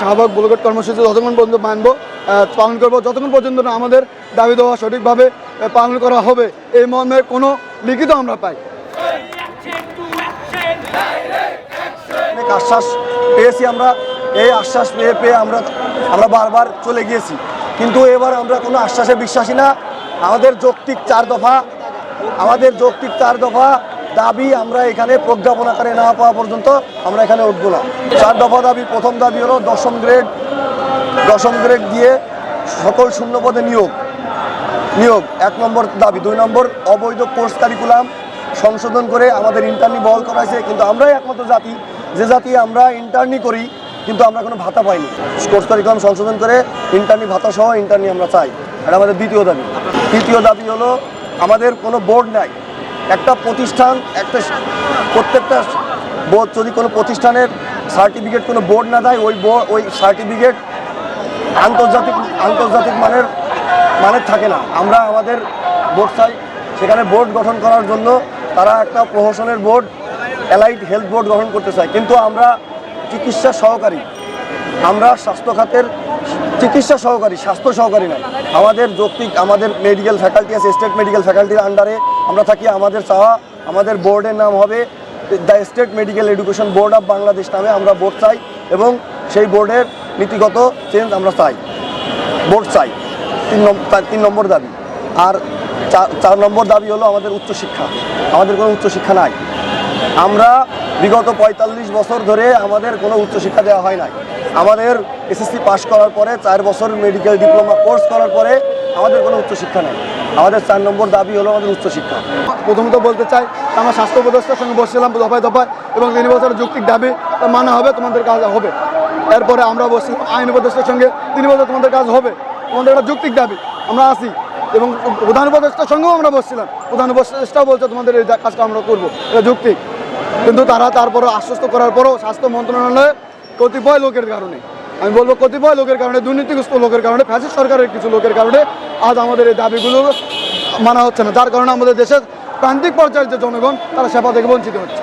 শাহবাগ বুলগেট কর্মসূচি যতক্ষণ পর্যন্ত মানব পালন করব, যতক্ষণ পর্যন্ত না আমাদের দাবি দেওয়া সঠিকভাবে পালন করা হবে, এই মর্মে কোনো লিখিত আমরা পাই অনেক আশ্বাস পেয়েছি আমরা, এই আশ্বাস পেয়ে পেয়ে আমরা আমরা বারবার চলে গিয়েছি। কিন্তু এবার আমরা কোনো আশ্বাসে বিশ্বাসী না। আমাদের যৌক্তিক চার দফা, আমাদের যৌক্তিক চার দফা দাবি আমরা এখানে প্রজ্ঞাপন আকারে না পাওয়া পর্যন্ত আমরা এখানে উঠবো না। চার দফা দাবি, প্রথম দাবি হলো দশম গ্রেড দশম গ্রেড দিয়ে সকল শূন্যপদে নিয়োগ। নিয়োগ, এক নম্বর দাবি। দুই নম্বর, অবৈধ কোর্স কারিকুলাম সংশোধন করে আমাদের ইন্টার্নি বহল করা হয়েছে। কিন্তু আমরাই একমাত্র জাতি। যে জাতি আমরা ইন্টার্নি করি, কিন্তু আমরা কোনো ভাতা পাইনি। কোর্স কারিকুলাম সংশোধন করে ইন্টার্নি ভাতা সহ ইন্টার্নি আমরা চাই। এটা আমাদের দ্বিতীয় দাবি। তৃতীয় দাবি হলো, আমাদের কোনো বোর্ড নাই। একটা প্রতিষ্ঠান, একটা প্রত্যেকটা বোর্ড যদি কোনো প্রতিষ্ঠানের সার্টিফিকেট কোনো বোর্ড না দেয়, ওই বোর্ড, ওই সার্টিফিকেট আন্তর্জাতিক আন্তর্জাতিক মানের মানের থাকে না। আমরা আমাদের বোর্ড চাই, সেখানে বোর্ড গঠন করার জন্য তারা একটা প্রহসনের বোর্ড, অ্যালাইড হেলথ বোর্ড গঠন করতে চায়। কিন্তু আমরা চিকিৎসা সহকারী, আমরা স্বাস্থ্য খাতের চিকিৎসা সহকারী, স্বাস্থ্য সহকারী নয় আমাদের যৌক্তিক, আমাদের মেডিকেল ফ্যাকাল্টি আছে স্টেট মেডিকেল ফ্যাকাল্টির আন্ডারে আমরা থাকি আমাদের চাওয়া, আমাদের বোর্ডের নাম হবে the state medical education board of Bangladesh নামে আমরা বোর্ড চাই এবং সেই বোর্ডের নীতিগত চেঞ্জ আমরা চাই বোর্ড চাই। তিন নম্বর তিন নম্বর দাবি। আর চার নম্বর দাবি হলো আমাদের উচ্চশিক্ষা আমাদের কোনো উচ্চশিক্ষা নাই। আমরা বিগত পঁয়তাল্লিশ বছর ধরে আমাদের কোনো উচ্চশিক্ষা দেওয়া হয় নাই। আমাদের এসএসসি পাশ করার পরে চার বছর মেডিকেল ডিপ্লোমা কোর্স করার পরে আমাদের কোনো উচ্চশিক্ষা নেই। আমাদের চার নম্বর দাবি হলো আমাদের উচ্চশিক্ষা প্রথমত বলতে চাই, আমরা স্বাস্থ্য উপদেষ্টার সঙ্গে বসছিলাম, দফায় দফায়, এবং তিন বছরের যৌক্তিক দাবি মানা হবে, তোমাদের কাজ হবে। এরপরে আমরা বসছিলাম, আইন উপদেষ্টার সঙ্গে তিন বছর তোমাদের কাজ হবে। তোমাদের একটা যৌক্তিক দাবি, আমরা আসি এবং প্রধান উপদেষ্টার সঙ্গেও আমরা বসছিলাম। প্রধান উপদেষ্টাও বলছে, তোমাদের এই কাজটা আমরা করব। এটা যৌক্তিক কিন্তু তারা তারপরে আশ্বস্ত করার পরও স্বাস্থ্য মন্ত্রণালয়ে কতিপয় লোকের কারণে আমি বলব কতিপয় লোকের কারণে, দুর্নীতিগ্রস্ত লোকের কারণে ফ্যাসিস সরকারের কিছু লোকের কারণে আজ আমাদের এই দাবিগুলো মানা হচ্ছে না। যার কারণে আমাদের দেশের প্রান্তিক পর্যায়ের যে জনগণ, তারা সেবা থেকে বঞ্চিত হচ্ছে।